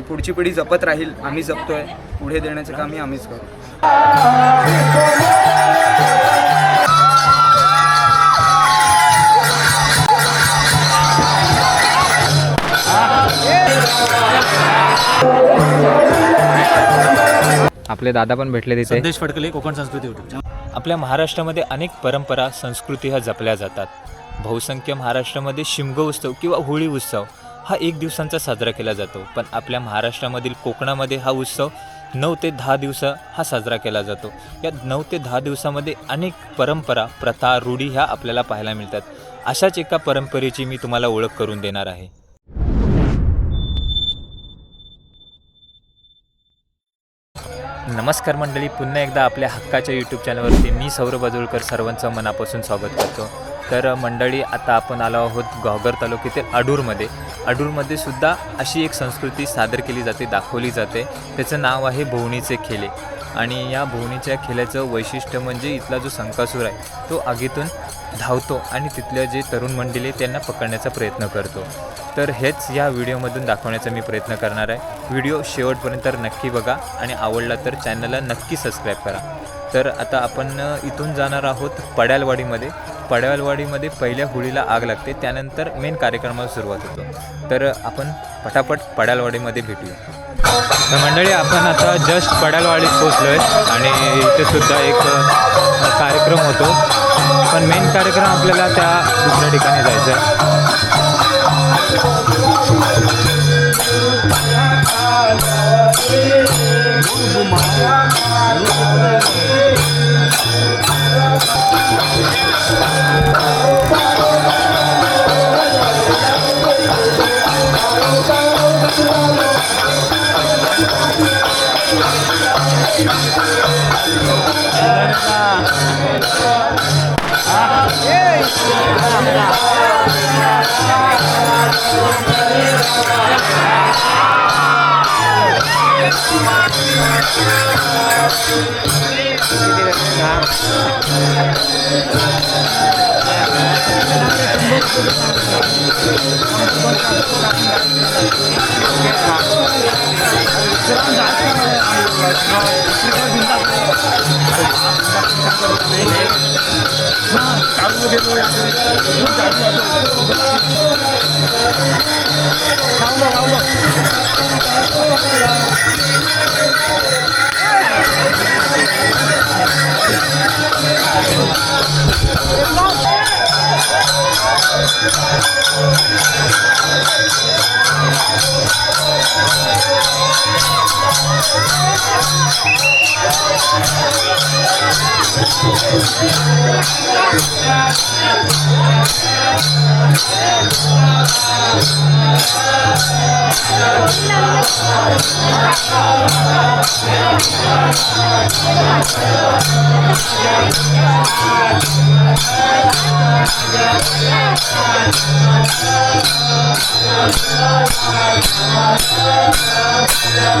आणि पुढची पिढी जपत राहील आम्ही जपतोय. पुढे देण्याचं कामही आम्हीच करू. आपले दादा पण भेटले तिथे. संदेश फडकले कोकण संस्कृती आपल्या महाराष्ट्रामध्ये अनेक परंपरा संस्कृती ह्या जपल्या जातात. बहुसंख्य महाराष्ट्रामध्ये शिमगो उत्सव किंवा होळी उत्सव हा एक दिवसांचा साजरा केला जातो पण आपल्या महाराष्ट्रामधील कोकणामध्ये हा उत्सव नऊ ते दहा दिवस हा साजरा केला जातो. या नऊ ते दहा दिवसामध्ये अनेक परंपरा प्रथा रूढी ह्या आपल्याला पाहायला मिळतात. अशाच एका परंपरेची मी तुम्हाला ओळख करून देणार आहे. नमस्कार मंडळी पुन्हा एकदा आपल्या हक्काच्या यूट्यूब चॅनलवरती मी सौरभ अजोळकर सर्वांचं मनापासून स्वागत करतो. तर मंडळी आता आपण आलो आहोत गावघर तालुक्यातील अडूरमध्ये अडूरमध्ये सुद्धा अशी एक संस्कृती सादर केली जाते दाखवली जाते. त्याचं नाव आहे भोवणीचे खेले. आणि या भोवणीच्या खेल्याचं वैशिष्ट्य म्हणजे इथला जो संकासूर आहे तो आगीतून धावतो आणि तिथल्या जे तरुण मंडळी आहे, त्यांना पकडण्याचा प्रयत्न करतो. तर हेच या व्हिडिओमधून दाखवण्याचा मी प्रयत्न करणार आहे. व्हिडिओ शेवटपर्यंत नक्की बघा आणि आवडला तर चॅनलला नक्की सबस्क्राईब करा. तर आता आपण इथून जाणार आहोत पड्यालवाडीमध्ये. पडवलवाडीमध्ये पहिल्या होळीला आग लागते त्यानंतर मेन कार्यक्रमाला सुरुवात होतो. तर आपण पटापट पडालवाडीमध्ये भेटूया. तर मंडळी आपण आता जस्ट पडालवाडीत पोचलो आहे आणि इथेसुद्धा एक कार्यक्रम होतो. पण मेन कार्यक्रम आपल्याला त्या दुसऱ्या ठिकाणी जायचा आहे 好好好 Thank you. I'm Yeah.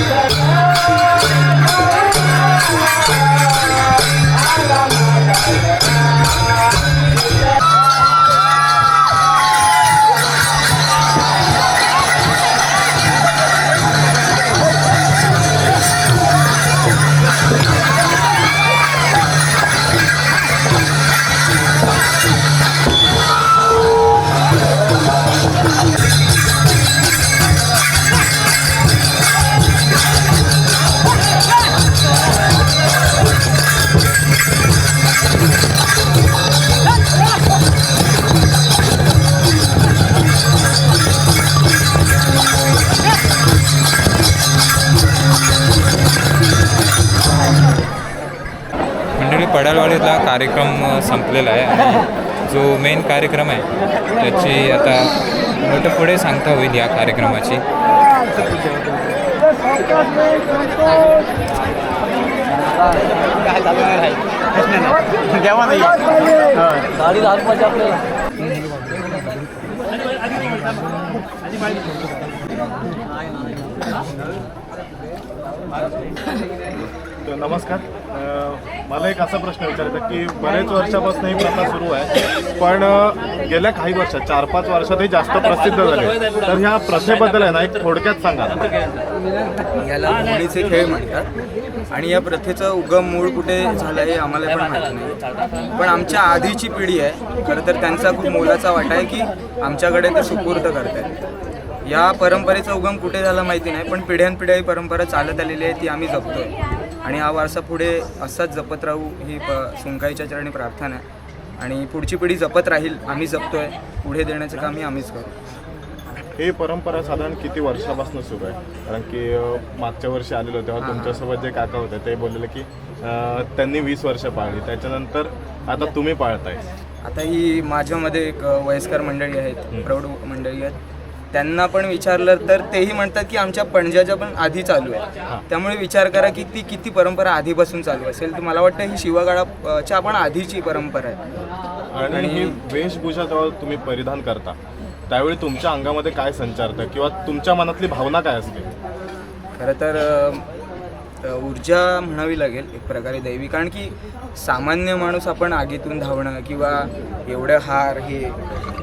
मंडळी पडालवाडीतला कार्यक्रम संपलेला आहे आणि जो मेन कार्यक्रम आहे त्याची आता मोठं पुढे सांगता होईल या कार्यक्रमाची. तर नमस्कार. मला एक असा प्रश्न विचारायचा की बरेच वर्षापासून ही प्रथा सुरू आहे पण गेल्या काही वर्षात चार पाच वर्षातही जास्त प्रसिद्ध झाले. तर ह्या प्रथेबद्दल आहे ना एक थोडक्यात सांगा याला होळीचे खेळ म्हणतात. आणि या प्रथेचा उगम मूळ कुठे झालं हे आम्हाला पण माहिती नाही. पण आमच्या आधीची पिढी आहे खरं तर त्यांचा खूप मोलाचा वाटा आहे की आमच्याकडे ते सुपूर्द करतात या परंपरेचा उगम कुठे झाला माहिती नाही पण पिढ्यानपिढ्या ही परंपरा चालत आलेली आहे ती आम्ही जपतोय. आणि हा वारसा पुढे असाच जपत राहू ही प सुंकाईच्या चरणी प्रार्थना आहे. आणि पुढची पिढी जपत राहील आम्ही जपतोय. पुढे देण्याचं कामही आम्हीच करू. ही परंपरा साधारण किती वर्षापासून सुरू आहे? कारण की मागच्या वर्षी आलेलो तेव्हा तुमच्यासोबत जे काका होते ते बोललेले की त्यांनी वीस वर्ष पाळली. त्याच्यानंतर आता तुम्ही पाळताय. आता ही माझ्यामध्ये एक वयस्कर मंडळी आहेत प्रौढ मंडळी आहेत. त्यांना पण विचारलं तर तेही म्हणतात की आमच्या पणजाच्या पण आधी चालू आहे. त्यामुळे विचार करा की ती किती परंपरा आधीपासून चालू असेल. तर मला वाटतं ही शिवगाळाच्या पण आधीची परंपरा आहे. आणि ही वेशभूषा जेव्हा तुम्ही परिधान करता त्यावेळी तुमच्या अंगामध्ये काय संचारतं किंवा तुमच्या मनातली भावना काय असते? खरं तर ऊर्जा म्हणावी लागेल एक प्रकारे दैवी. कारण की सामान्य माणूस आपण आगीतून धावणं किंवा एवढे हार हे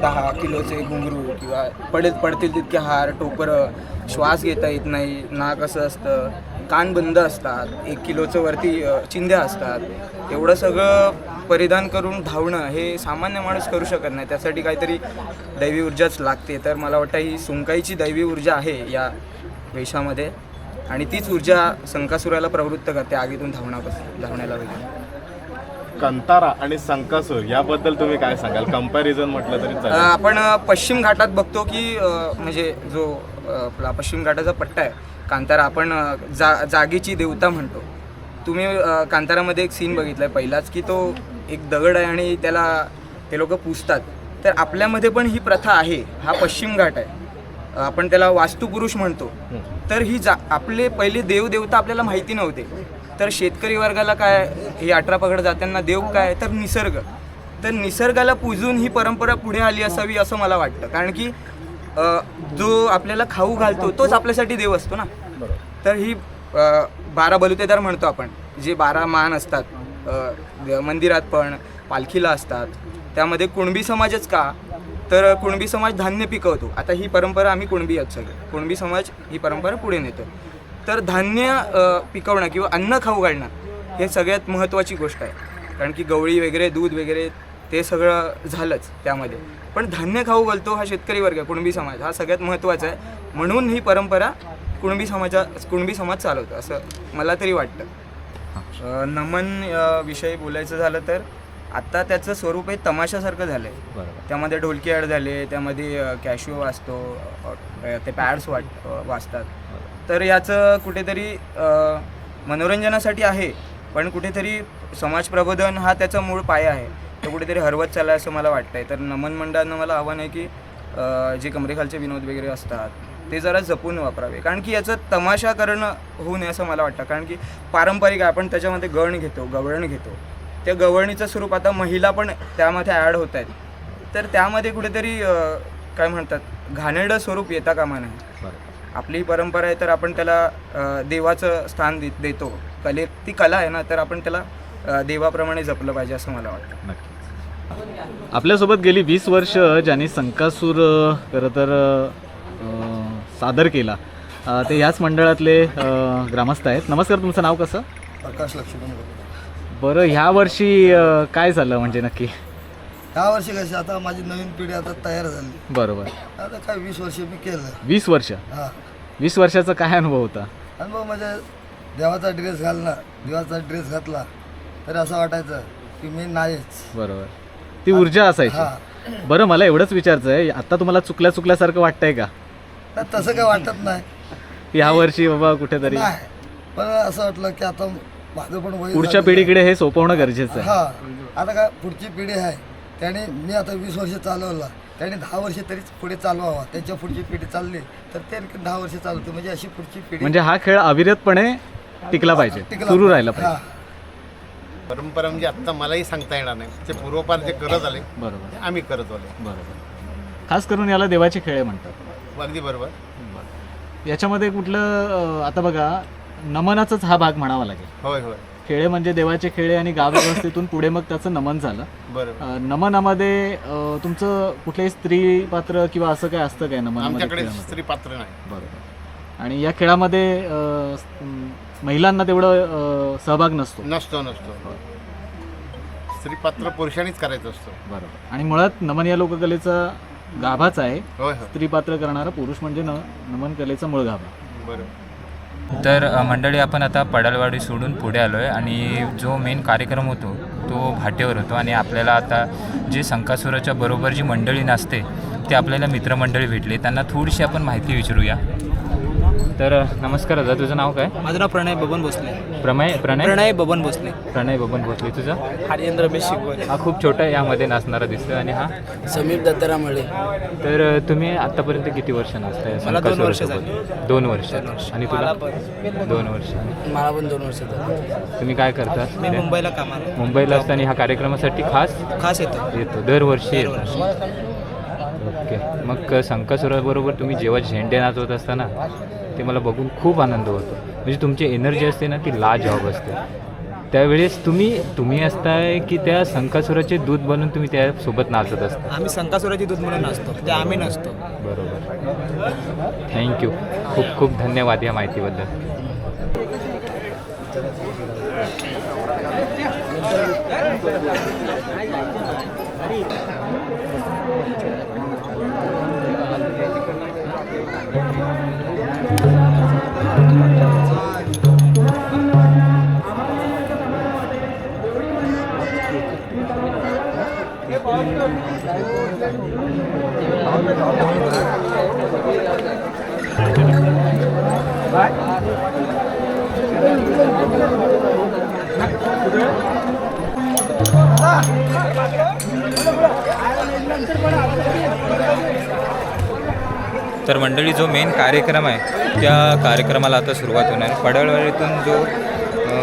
दहा किलोचे घुंगरू किंवा पडेल पडतील तितके हार टोपरं श्वास घेता येत नाही नाक असं असतं कान बंद असतात एक किलोचं वरती चिंध्या असतात. एवढं सगळं परिधान करून धावणं हे सामान्य माणूस करू शकत नाही. त्यासाठी काहीतरी दैवी ऊर्जाच लागते. तर मला वाटतं ही सुंकाईची दैवी ऊर्जा आहे या वेशामध्ये. आणि तीच ऊर्जा संकासुराला प्रवृत्त करते आगीतून धावण्यापासून धावण्याला वगैरे. कंतारा आणि संकासूर याबद्दल तुम्ही काय सांगाल? कंपॅरिझन म्हटलं तरी अ, चालेल आपण अ, पश्चिम घाटात बघतो की अ, म्हणजे जो अ, आपला पश्चिम घाटाचा पट्टा आहे कांतारा आपण अ, जा जागेची देवता म्हणतो. तुम्ही अ, कांतारामध्ये एक सीन बघितलाय पहिलाच की तो एक दगड आहे आणि त्याला ते लोक पुजतात तर आपल्यामध्ये पण ही प्रथा आहे. हा पश्चिम घाट आहे. आपण त्याला वास्तुपुरुष म्हणतो. तर ही जा आपले पहिले देवदेवता आपल्याला माहिती नव्हते. तर शेतकरी वर्गाला काय हे अठरा पगड जाताना देव काय तर निसर्ग. तर निसर्गाला पूजून ही परंपरा पुढे आली असावी असं मला वाटतं. कारण की जो आपल्याला खाऊ घालतो तोच आपल्यासाठी देव असतो ना. तर ही बारा बलुतेदार म्हणतो आपण. जे बारा मान असतात मंदिरात पण पालखीला असतात. त्यामध्ये कुणबी समाजच का? तर कुणबी समाज धान्य पिकवतो. आता ही परंपरा आम्ही कुणबी आहोत सगळे. कुणबी समाज ही परंपरा पुढे नेतो. तर धान्य पिकवणं किंवा अन्न खाऊ घालणं हे सगळ्यात महत्त्वाची गोष्ट आहे. कारण की गवळी वगैरे दूध वगैरे ते सगळं झालंच त्यामध्ये. पण धान्य खाऊ घालतो हा शेतकरी वर्ग कुणबी समाज हा सगळ्यात महत्त्वाचा आहे. म्हणून ही परंपरा कुणबी समाजा कुणबी समाज चालवतो असं मला तरी वाटतं. नमन विषयी बोलायचं झालं तर? आत्ता त्याचं स्वरूप हे तमाशासारखं झालं आहे बरोबर. त्यामध्ये ढोलकी ॲड झाले त्यामध्ये कॅशिओ वाजतो अ, ते पॅड्स वाट अ, वाजतात. तर याचं कुठेतरी अ, मनोरंजनासाठी आहे पण कुठेतरी समाज प्रबोधन हा त्याचा मूळ पाया आहे. तो कुठेतरी हरवत चालला असं मला वाटतंय. तर नमन मंडळांना मला आव्हान आहे की अ, जे कमरेखालचे विनोद वगैरे असतात ते जरा जपून वापरावे. कारण की याचं तमाशा करणं होऊ नये असं मला वाटतं. कारण की पारंपरिक आहे आपण त्याच्यामध्ये गण घेतो गवळण घेतो. त्या गवळणीचं स्वरूप आता महिला पण त्यामध्ये ॲड होत आहेत. तर त्यामध्ये कुठेतरी काय म्हणतात घाणेरडं स्वरूप येता कामा नये बरोबर आपली परंपरा आहे तर आपण त्याला देवाचं स्थान दे देतो. कले ती कला आहे ना तर आपण त्याला देवाप्रमाणे जपलं पाहिजे असं मला वाटतं. नक्कीच. आपल्यासोबत गेली वीस वर्ष ज्यांनी संकासूर खरं तर सादर केला. ते याच मंडळातले ग्रामस्थ आहेत. नमस्कार तुमचं नाव कसं? प्रकाश लक्ष्मण. बरं ह्या वर्षी अ, काय झालं म्हणजे नक्की? ह्या वर्षी कशी आता माझी नवीन पिढी आता तयार झाली. बरोबर. आता काय वीस वर्ष मी केलं. वीस वर्ष? हा. वीस वर्षाचा काय अनुभव होता? अनुभव म्हणजे देवाचा ड्रेस घालणं देवाचा ड्रेस घातला तर असं वाटायचं की मी नाहीच. बरोबर. ती ऊर्जा हा. असायची बरं मला एवढंच विचारायचं आहे आता तुम्हाला चुकल्या चुकल्यासारखं वाटतंय का? तर तसं काय वाटत नाही. ह्या वर्षी बाबा कुठेतरी. नाही. पण असं वाटलं की आता माझं पण वय पुढच्या झालेलं पिढीकडे हे सोपवणं गरजेचं आहे. हा. आता काय पुढची पिढी आहे. त्याने मी आता वीस वर्ष चालवला. त्याने दहा वर्ष तरी पुढे चालवावा. त्यांच्या पुढची पिढी चालली तर ते आणखी दहा वर्ष चालवते म्हणजे अशी पुढची पिढी म्हणजे हा खेळ अविरतपणे टिकला पाहिजे. टिकला सुरू पाहिजे. राहिला हा. पाहिजे. परंपरा म्हणजे आत्ता मलाही सांगता येणार नाही. ते पूर्वपार जे करत आले बरोबर. ते आम्ही करत आलो. बरोबर. खास करून याला देवाचे खेळ म्हणतात. अगदी बरोबर. याच्यामध्ये कुठलं अं, आता बघा नमनाचाच हा भाग म्हणावा लागेल. होय होय. खेळे म्हणजे देवाचे खेळे आणि गाव व्यवस्थेतून पुढे मग त्याचं नमन झालं. बरोबर. अं, नमनामध्ये अं, तुमचं कुठलंही स्त्री पात्र किंवा असं काय असतं काय नमनामध्ये आमच्याकडे खेळामध्ये? स्त्री पात्र नाही. बरोबर. आणि या खेळामध्ये अं, स- अं, महिलांना तेवढं अं, सहभाग नसतो. नसतो नसतो. स्त्री पात्र पुरुषांनीच करायचं असतो. बरोबर. आणि मुळात नमन या लोककलेचा गाभाच आहे. होय होय. स्त्री पात्र करणारा पुरुष म्हणजे न नमन कलेचा मूळ गाभा. बरोबर. तर मंडळी आपण आता पडालवाडी सोडून पुढे आलो आहे आणि जो मेन कार्यक्रम होतो तो भाटेवर होतो आणि आपल्याला आता जे संकासुराच्या बरोबर जी मंडळी नाचते ते आपल्याला मित्रमंडळी भेटली. त्यांना थोडीशी आपण माहिती विचारूया. तर नमस्कार दादा तुझं नाव काय? माझं नाव प्रणय बबन भोसले. प्रमय प्रणय? प्रणय बबन भोसले. प्रणय बबन भोसले. तुझं? हरिंद्र रमेश हा खूप छोटा यामध्ये नाचणारा दिसतो आणि हा? समीप दत्तरा मळे तर तुम्ही आतापर्यंत किती वर्ष नाचताय? मला दोन वर्ष? दोन वर्ष. आणि तुला? दोन वर्ष. मला पण दोन वर्ष झाली. तुम्ही काय करता? मी मुंबईला कामाला. मुंबईला असताना ह्या कार्यक्रमासाठी खास? खास येतो. येतो. दरवर्षी येतो. ओके. मग संकासुराबरोबर तुम्ही जेव्हा झेंडे नाचवत असताना ते मला बघून खूप आनंद होतो. म्हणजे तुमची एनर्जी असते ना ती लाजवाब असते. त्यावेळेस तुम्ही तुम्ही असताय की त्या संकासुराचे दूध बनून तुम्ही त्यासोबत नाचत असता? आम्ही संकासुराची दूध म्हणून नसतो ते आम्ही नसतो. बरोबर. थँक्यू खूप खूप धन्यवाद या माहितीबद्दल. तर मंडळी जो मेन कार्यक्रम आहे त्या कार्यक्रमाला आता सुरुवात होणार आहे पडळवाडीतून जो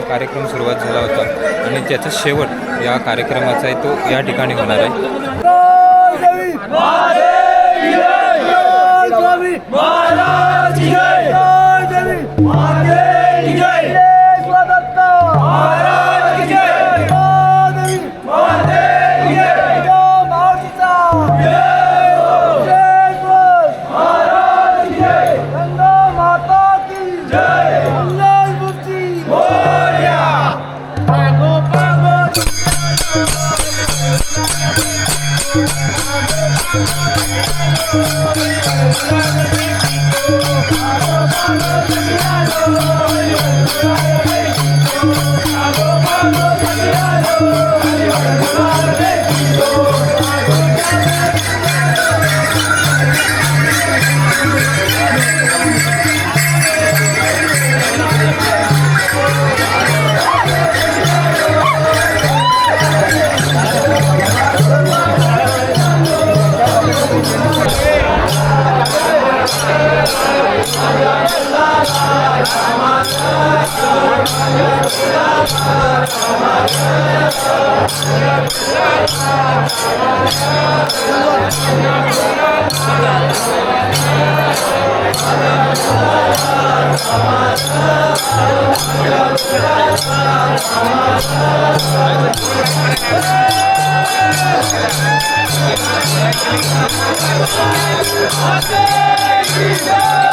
कार्यक्रम सुरुवात झाला होता आणि त्याचा शेवट या कार्यक्रमाचा आहे तो या ठिकाणी होणार आहे Hare Krishna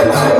मंडळी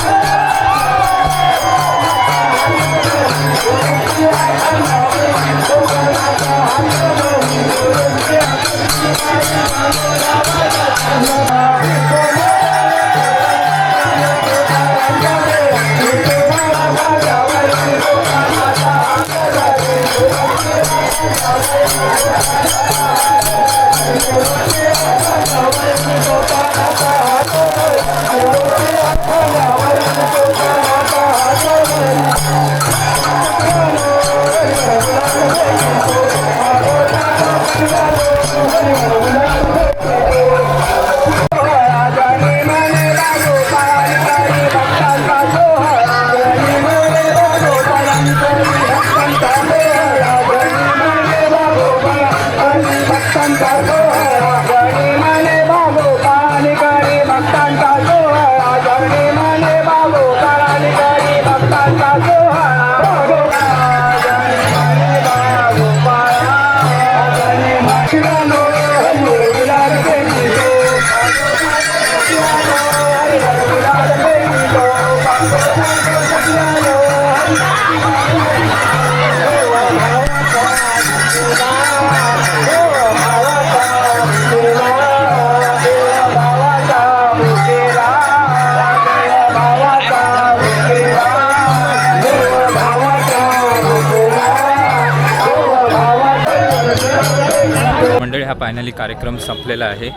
फायनली कार्यक्रम संपलेला आहे.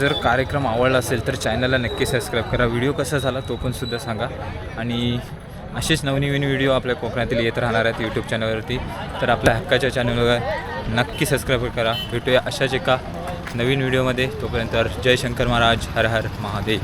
जर कार्यक्रम आवडला असेल तर चॅनलला नक्की सबस्क्राईब करा. व्हिडिओ कसा झाला तो पण सुद्धा सांगा. आणि असेच नवनवीन व्हिडिओ आपल्या कोकणातील येत राहणार आहेत यूट्यूब चॅनलवरती तर आपल्या हक्काच्या चॅनलवर नक्की सबस्क्राईब करा. भेटूया अशाच एका नवीन व्हिडिओमध्ये तोपर्यंत जय शंकर महाराज. हर हर महादेव.